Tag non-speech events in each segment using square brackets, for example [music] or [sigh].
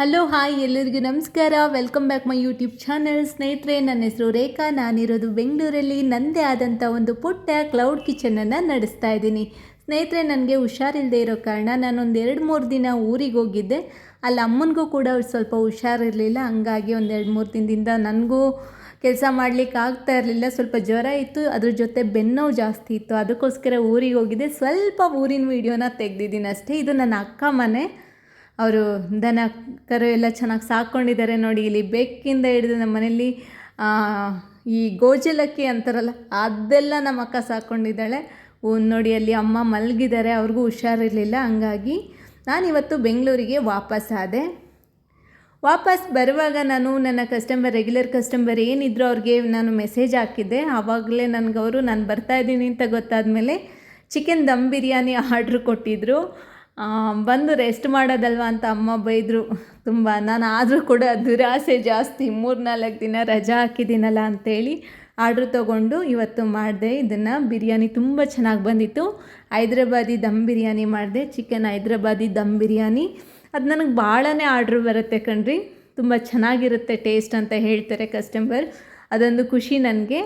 Hello hi ಎಲ್ಲರಿಗೂ ನಮಸ್ಕಾರ. Welcome back my YouTube channel ಸ್ನೇಹಿತರೆ, ನನ್ನ ಹೆಸರು ರೇಖಾ. ನಾನಿರೋದು ಬೆಂಗಳೂರಲ್ಲಿ ನನ್ನದೇ ಆದಂಥ ಒಂದು ಪುಟ್ಟ ಕ್ಲೌಡ್ ಕಿಚನನ್ನು ನಡೆಸ್ತಾ ಇದ್ದೀನಿ. ಸ್ನೇಹಿತರೆ, ನನಗೆ ಹುಷಾರಿಲ್ಲದೆ ಇರೋ ಕಾರಣ ನಾನೊಂದು ಎರಡು ಮೂರು ದಿನ ಊರಿಗೆ ಹೋಗಿದ್ದೆ. ಅಲ್ಲಿ ಅಮ್ಮನಿಗೂ ಕೂಡ ಸ್ವಲ್ಪ ಹುಷಾರಿರಲಿಲ್ಲ. ಹಂಗಾಗಿ ಒಂದು ಎರಡು ಮೂರು ದಿನದಿಂದ ನನಗೂ ಕೆಲಸ ಮಾಡಲಿಕ್ಕೆ ಆಗ್ತಾ ಇರಲಿಲ್ಲ. ಸ್ವಲ್ಪ ಜ್ವರ ಇತ್ತು. ಅದ್ರ ಜೊತೆ ಬೆನ್ನೋವು ಜಾಸ್ತಿ ಇತ್ತು. ಅದಕ್ಕೋಸ್ಕರ ಊರಿಗೆ ಹೋಗಿದ್ದೆ. ಸ್ವಲ್ಪ ಊರಿನ ವೀಡಿಯೋನ ತೆಗೆದಿದ್ದೀನಿ ಅಷ್ಟೇ. ಇದು ನನ್ನ ಅಕ್ಕ ಮನೆ. ಅವರು ದನ ಕರು ಎಲ್ಲ ಚೆನ್ನಾಗಿ ಸಾಕ್ಕೊಂಡಿದ್ದಾರೆ ನೋಡಿ, ಇಲ್ಲಿ ಬೆಕ್ಕಿಂದ ಹಿಡಿದು ನಮ್ಮ ಮನೆಯಲ್ಲಿ ಈ ಗೋಜಲಕ್ಕಿ ಅಂತಾರಲ್ಲ, ಅದೆಲ್ಲ ನಮ್ಮ ಅಕ್ಕ ಸಾಕ್ಕೊಂಡಿದ್ದಾಳೆ ನೋಡಿ, ಅಲ್ಲಿ ಅಮ್ಮ ಮಲಗಿದ್ದಾರೆ, ಅವ್ರಿಗೂ ಹುಷಾರಿರಲಿಲ್ಲ. ಹಂಗಾಗಿ ನಾನಿವತ್ತು ಬೆಂಗಳೂರಿಗೆ ವಾಪಸ್ ಆದೆ. ವಾಪಸ್ ಬರುವಾಗ ನಾನು, ನನ್ನ ಕಸ್ಟಮರ್ ರೆಗ್ಯುಲರ್ ಕಸ್ಟಮರ್ ಏನಿದ್ರು ಅವ್ರಿಗೆ ನಾನು ಮೆಸೇಜ್ ಹಾಕಿದ್ದೆ. ಆವಾಗಲೇ ನನಗೆ ಅವರು ನಾನು ಬರ್ತಾ ಇದ್ದೀನಿ ಅಂತ ಗೊತ್ತಾದಮೇಲೆ ಚಿಕನ್ ದಮ್ ಬಿರಿಯಾನಿ ಆರ್ಡ್ರ್ ಕೊಟ್ಟಿದ್ದರು ಬಂದು ರೆಸ್ಟ್ ಮಾಡೋದಲ್ವ ಅಂತ ಅಮ್ಮ ಬೈದರು. ತುಂಬ, ನಾನು ಆದರೂ ಕೂಡ ದುರಾಸೆ ಜಾಸ್ತಿ. ಮೂರು ನಾಲ್ಕು ದಿನ ರಜಾ ಹಾಕಿದ್ದೀನಲ್ಲ ಅಂತೇಳಿ ಆರ್ಡ್ರ್ ತೊಗೊಂಡು ಇವತ್ತು ಮಾಡಿದೆ. ಇದನ್ನು ಬಿರಿಯಾನಿ ತುಂಬ ಚೆನ್ನಾಗಿ ಬಂದಿತ್ತು. ಹೈದ್ರಾಬಾದಿ ದಮ್ ಬಿರಿಯಾನಿ ಮಾಡಿದೆ. ಚಿಕನ್ ಹೈದ್ರಾಬಾದಿ ದಮ್ ಬಿರಿಯಾನಿ. ಅದು ನನಗೆ ಭಾಳನೇ ಆರ್ಡ್ರ್ ಬರುತ್ತೆ ಕಣ್ರಿ. ತುಂಬ ಚೆನ್ನಾಗಿರುತ್ತೆ ಟೇಸ್ಟ್ ಅಂತ ಹೇಳ್ತಾರೆ ಕಸ್ಟಮರ್ ಅದೊಂದು ಖುಷಿ ನನಗೆ.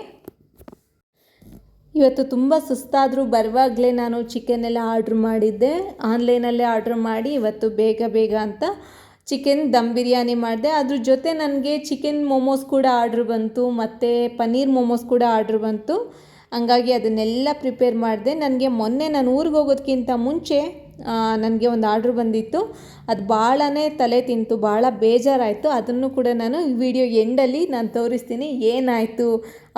ಇವತ್ತು ತುಂಬ ಸುಸ್ತಾದರೂ ಬರುವಾಗಲೇ ನಾನು ಚಿಕನ್ ಎಲ್ಲ ಆರ್ಡ್ರ್ ಮಾಡಿದ್ದೆ. ಆನ್ಲೈನಲ್ಲೇ ಆರ್ಡ್ರ್ ಮಾಡಿ ಇವತ್ತು ಬೇಗ ಬೇಗ ಅಂತ ಚಿಕನ್ ದಮ್ ಬಿರಿಯಾನಿ ಮಾಡಿದೆ. ಅದ್ರ ಜೊತೆ ನನಗೆ ಚಿಕನ್ ಮೋಮೋಸ್ ಕೂಡ ಆರ್ಡ್ರ್ ಬಂತು, ಮತ್ತು ಪನ್ನೀರ್ ಮೋಮೋಸ್ ಕೂಡ ಆರ್ಡ್ರ್ ಬಂತು. ಹಂಗಾಗಿ ಅದನ್ನೆಲ್ಲ ಪ್ರಿಪೇರ್ ಮಾಡಿದೆ. ನನಗೆ ಮೊನ್ನೆ ನಾನು ಊರಿಗೆ ಹೋಗೋದಕ್ಕಿಂತ ಮುಂಚೆ ನನಗೆ ಒಂದು ಆರ್ಡ್ರ್ ಬಂದಿತ್ತು. ಅದು ಭಾಳನೇ ತಲೆ ತಿಂತು ಭಾಳ ಬೇಜಾರಾಯಿತು. ಅದನ್ನು ಕೂಡ ನಾನು ವಿಡಿಯೋ ಎಂಡಲ್ಲಿ ನಾನು ತೋರಿಸ್ತೀನಿ. ಏನಾಯಿತು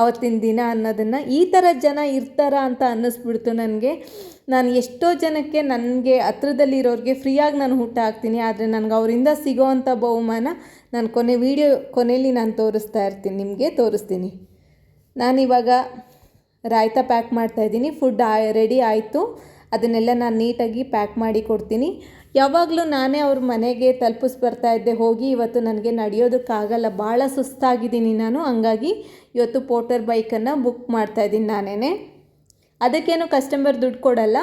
ಅವತ್ತಿನ ದಿನ ಅನ್ನೋದನ್ನು. ಈ ಥರ ಜನ ಇರ್ತಾರಾ ಅಂತ ಅನ್ನಿಸ್ಬಿಡ್ತು ನನಗೆ. ನಾನು ಎಷ್ಟೋ ಜನಕ್ಕೆ ನನಗೆ ಹತ್ರದಲ್ಲಿರೋರಿಗೆ ಫ್ರೀಯಾಗಿ ನಾನು ಊಟ ಹಾಕ್ತೀನಿ. ಆದರೆ ನನಗೆ ಅವರಿಂದ ಸಿಗೋವಂಥ ಬಹುಮಾನ ನಾನು ಕೊನೆ ವಿಡಿಯೋ ಕೊನೆಯಲ್ಲಿ ನಾನು ತೋರಿಸ್ತಾ ಇರ್ತೀನಿ. ನಿಮಗೆ ತೋರಿಸ್ತೀನಿ. ನಾನಿವಾಗ ರಾಯ್ತಾ ಪ್ಯಾಕ್ ಮಾಡ್ತಾಯಿದ್ದೀನಿ ಫುಡ್ ರೆಡಿ ಆಯಿತು. ಅದನ್ನೆಲ್ಲ ನಾನು ನೀಟಾಗಿ ಪ್ಯಾಕ್ ಮಾಡಿ ಕೊಡ್ತೀನಿ. ಯಾವಾಗಲೂ ನಾನೇ ಅವ್ರ ಮನೆಗೆ ತಲುಪಿಸ್ ಬರ್ತಾ ಇದ್ದೆ, ಹೋಗಿ ಇವತ್ತು ನನಗೆ ನಡೆಯೋದಕ್ಕಾಗಲ್ಲ, ಭಾಳ ಸುಸ್ತಾಗಿದ್ದೀನಿ ನಾನು, ಹಂಗಾಗಿ ಇವತ್ತು ಪೋಟರ್ ಬೈಕನ್ನು ಬುಕ್ ಮಾಡ್ತಾಯಿದ್ದೀನಿ ನಾನೇ ಅದಕ್ಕೇನು ಕಸ್ಟಮರ್ ದುಡ್ಡು ಕೊಡಲ್ಲ.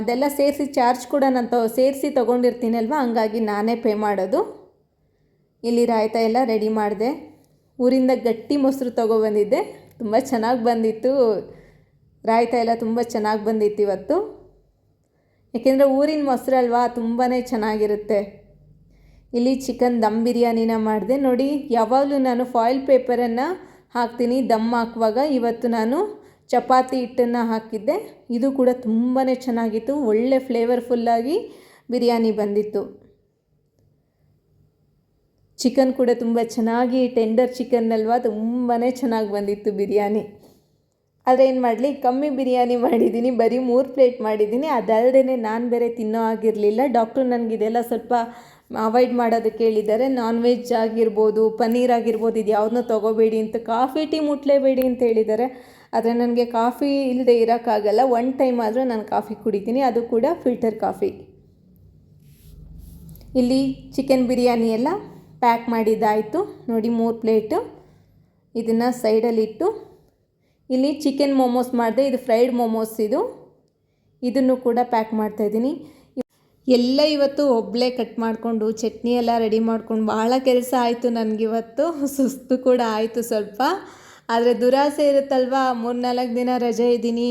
ಇದೆಲ್ಲ ಸೇರಿಸಿ ಚಾರ್ಜ್ ಕೂಡ ನಾನು ತೊ, ಸೇರಿಸಿ ತೊಗೊಂಡಿರ್ತೀನಲ್ವ, ಹಂಗಾಗಿ ನಾನೇ ಪೇ ಮಾಡೋದು. ಇಲ್ಲಿ ರಾಯ್ತ ಎಲ್ಲ ರೆಡಿ ಮಾಡಿದೆ. ಊರಿಂದ ಗಟ್ಟಿ ಮೊಸರು ತೊಗೊಬಂದಿದ್ದೆ ತುಂಬ ಚೆನ್ನಾಗಿ ಬಂದಿತ್ತು. ರಾಯ್ತ ಎಲ್ಲ ತುಂಬ ಚೆನ್ನಾಗಿ ಬಂದಿತ್ತು ಇವತ್ತು. ಯಾಕೆಂದರೆ ಊರಿನ ಮೊಸರಲ್ವಾ ತುಂಬಾ ಚೆನ್ನಾಗಿರುತ್ತೆ. ಇಲ್ಲಿ ಚಿಕನ್ ದಮ್ ಬಿರಿಯಾನಿನ ಮಾಡಿದೆ. ನೋಡಿ, ಯಾವಾಗಲೂ ನಾನು ಫಾಯಿಲ್ ಪೇಪರನ್ನು ಹಾಕ್ತೀನಿ, ದಮ್ ಹಾಕುವಾಗ. ಇವತ್ತು ನಾನು ಚಪಾತಿ ಹಿಟ್ಟನ್ನು ಹಾಕಿದ್ದೆ. ಇದು ಕೂಡ ತುಂಬಾ ಚೆನ್ನಾಗಿತ್ತು. ಒಳ್ಳೆ ಫ್ಲೇವರ್ಫುಲ್ಲಾಗಿ ಬಿರಿಯಾನಿ ಬಂದಿತ್ತು. ಚಿಕನ್ ಕೂಡ ತುಂಬ ಚೆನ್ನಾಗಿ ಟೆಂಡರ್ ಚಿಕನ್ ಅಲ್ವಾ ತುಂಬಾ ಚೆನ್ನಾಗಿ ಬಂದಿತ್ತು ಬಿರಿಯಾನಿ. ಆದರೆ ಏನು ಮಾಡಲಿ? ಕಮ್ಮಿ ಬಿರಿಯಾನಿ ಮಾಡಿದ್ದೀನಿ ಬರೀ ಮೂರು ಪ್ಲೇಟ್ ಮಾಡಿದ್ದೀನಿ ಅದಲ್ಲದೆ ನಾನು ಬೇರೆ ತಿನ್ನೋ ಆಗಿರಲಿಲ್ಲ ಡಾಕ್ಟ್ರು ನನಗೆ ಇದೆಲ್ಲ ಸ್ವಲ್ಪ ಅವಾಯ್ಡ್ ಮಾಡೋದಕ್ಕೆ ಹೇಳಿದ್ದಾರೆ ನಾನ್ ವೆಜ್ ಆಗಿರ್ಬೋದು, ಪನ್ನೀರ್ ಆಗಿರ್ಬೋದು, ಇದು ಯಾವುದನ್ನೂ ತೊಗೋಬೇಡಿ ಅಂತ, ಕಾಫಿ, ಟೀ ಮುಟ್ಲೇಬೇಡಿ ಅಂತ ಹೇಳಿದ್ದಾರೆ. ಆದರೆ ನನಗೆ ಕಾಫಿ ಇಲ್ಲದೆ ಇರೋಕ್ಕಾಗಲ್ಲ. ಒನ್ ಟೈಮ್ ಆದರೂ ನಾನು ಕಾಫಿ ಕುಡಿತೀನಿ. ಅದು ಕೂಡ ಫಿಲ್ಟರ್ ಕಾಫಿ. ಇಲ್ಲಿ ಚಿಕನ್ ಬಿರಿಯಾನಿ ಎಲ್ಲ ಪ್ಯಾಕ್ ಮಾಡಿದ್ದಾಯಿತು. ನೋಡಿ ಮೂರು ಪ್ಲೇಟು ಇದನ್ನು ಸೈಡಲ್ಲಿಟ್ಟು ಇಲ್ಲಿ ಚಿಕನ್ ಮೋಮೋಸ್ ಮಾಡಿದೆ, ಇದು ಫ್ರೈಡ್ ಮೋಮೋಸ್ ಇದು. ಇದನ್ನು ಕೂಡ ಪ್ಯಾಕ್ ಮಾಡ್ತಾಯಿದ್ದೀನಿ ಎಲ್ಲ ಇವತ್ತು ಒಬ್ಬಳೇ ಕಟ್ ಮಾಡಿಕೊಂಡು, ಚಟ್ನಿ ಎಲ್ಲ ರೆಡಿ ಮಾಡ್ಕೊಂಡು, ಭಾಳ ಕೆಲಸ ಆಯಿತು ನನಗಿವತ್ತು [laughs] ಸುಸ್ತು ಕೂಡ ಆಯಿತು ಸ್ವಲ್ಪ. ಆದರೆ ದುರಾಸೆ ಇರುತ್ತಲ್ವ? ಮೂರು ನಾಲ್ಕು ದಿನ ರಜೆ ಇದ್ದೀನಿ.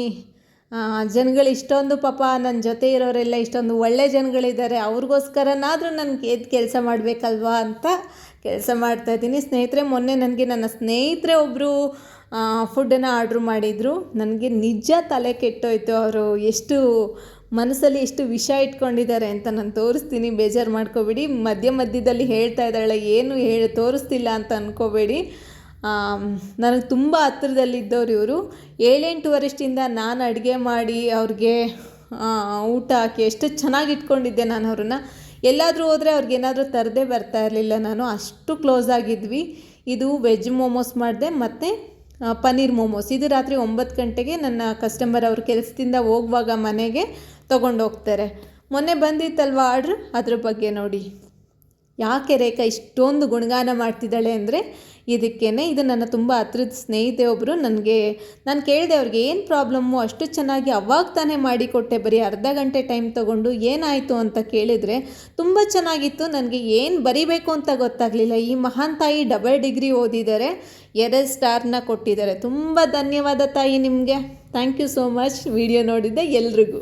ಜನಗಳು ಇಷ್ಟೊಂದು ಪಾಪ ನನ್ನ ಜೊತೆ ಇರೋರೆಲ್ಲ ಇಷ್ಟೊಂದು ಒಳ್ಳೆ ಜನಗಳಿದ್ದಾರೆ. ಅವ್ರಿಗೋಸ್ಕರನಾದರೂ ನನಗೆ ಎದ್ದು ಕೆಲಸ ಮಾಡಬೇಕಲ್ವಾ ಅಂತ ಕೆಲಸ ಮಾಡ್ತಾ ಇದ್ದೀನಿ. ಸ್ನೇಹಿತರೆ, ಮೊನ್ನೆ ನನಗೆ ನನ್ನ ಸ್ನೇಹಿತರೆ ಒಬ್ಬರು ಫುಡ್ಡನ್ನು ಆರ್ಡ್ರ್ ಮಾಡಿದರು. ನನಗೆ ನಿಜ ತಲೆ ಕೆಟ್ಟೋಯ್ತು. ಅವರು ಎಷ್ಟು ಮನಸ್ಸಲ್ಲಿ ಎಷ್ಟು ವಿಷ ಇಟ್ಕೊಂಡಿದ್ದಾರೆ ಅಂತ ನಾನು ತೋರಿಸ್ತೀನಿ. ಬೇಜಾರು ಮಾಡ್ಕೋಬೇಡಿ. ಮಧ್ಯ ಮಧ್ಯದಲ್ಲಿ ಹೇಳ್ತಾ ಇದ್ದಾಳೆ, ಏನು ಹೇಳಿ, ತೋರಿಸ್ತಿಲ್ಲ ಅಂತ ಅಂದ್ಕೋಬೇಡಿ ನನಗೆ ತುಂಬ ಹತ್ತಿರದಲ್ಲಿದ್ದವ್ರು ಇವರು. ಏಳೆಂಟು ವರ್ಷದಿಂದ ನಾನು ಅಡುಗೆ ಮಾಡಿ ಅವ್ರಿಗೆ ಊಟ ಹಾಕಿ ಎಷ್ಟು ಚೆನ್ನಾಗಿ ಇಟ್ಕೊಂಡಿದ್ದೆ ನಾನು ಅವ್ರನ್ನ. ಎಲ್ಲಾದರೂ ಹೋದರೆ ಅವ್ರಿಗೇನಾದರೂ ತರದೇ ಬರ್ತಾ ಇರಲಿಲ್ಲ. ನಾನು ಅಷ್ಟು ಕ್ಲೋಸ್ ಆಗಿದ್ವಿ. ಇದು ವೆಜ್ ಮೋಮೋಸ್ ಮಾಡಿದೆ ಮತ್ತು ಪನ್ನೀರ್ ಮೋಮೋಸ್ ಇದು ರಾತ್ರಿ ಒಂಬತ್ತು ಗಂಟೆಗೆ ನನ್ನ ಕಸ್ಟಮರ್ ಅವರು ಕೆಲಸದಿಂದ ಹೋಗುವಾಗ ಮನೆಗೆ ತೊಗೊಂಡು ಹೋಗ್ತಾರೆ ಮೊನ್ನೆ ಬಂದಿತ್ತಲ್ವ ಆರ್ಡ್ರ್ ಅದ್ರ ಬಗ್ಗೆ ನೋಡಿ. ಯಾಕೆ ರೇಖಾ ಇಷ್ಟೊಂದು ಗುಣಗಾನ ಮಾಡ್ತಿದ್ದಾಳೆ ಅಂದರೆ ಇದಕ್ಕೇ ಇದು ನನ್ನ ತುಂಬ ಹತ್ರದ ಸ್ನೇಹಿತೆ ಒಬ್ಬರು ನನಗೆ, ನಾನು ಕೇಳಿದೆ ಅವ್ರಿಗೆ ಏನು ಪ್ರಾಬ್ಲಮ್ಮು ಅಷ್ಟು ಚೆನ್ನಾಗಿ ಅವಾಗ ತಾನೇ ಮಾಡಿಕೊಟ್ಟೆ, ಬರೀ ಅರ್ಧ ಗಂಟೆ ಟೈಮ್ ತೊಗೊಂಡು ಏನಾಯಿತು ಅಂತ ಕೇಳಿದರೆ ತುಂಬ ಚೆನ್ನಾಗಿತ್ತು, ನನಗೆ ಏನು ಬರಿಬೇಕು ಅಂತ ಗೊತ್ತಾಗಲಿಲ್ಲ. ಈ ಮಹಾನ್ ತಾಯಿ ಡಬಲ್ ಡಿಗ್ರಿ ಓದಿದ್ದಾರೆ ಎರಡು ಸ್ಟಾರ್ನ ಕೊಟ್ಟಿದ್ದಾರೆ. ತುಂಬ ಧನ್ಯವಾದ ತಾಯಿ ನಿಮಗೆ. Thank you so much video ನೋಡಿದ್ದೆ ಎಲ್ರಿಗೂ.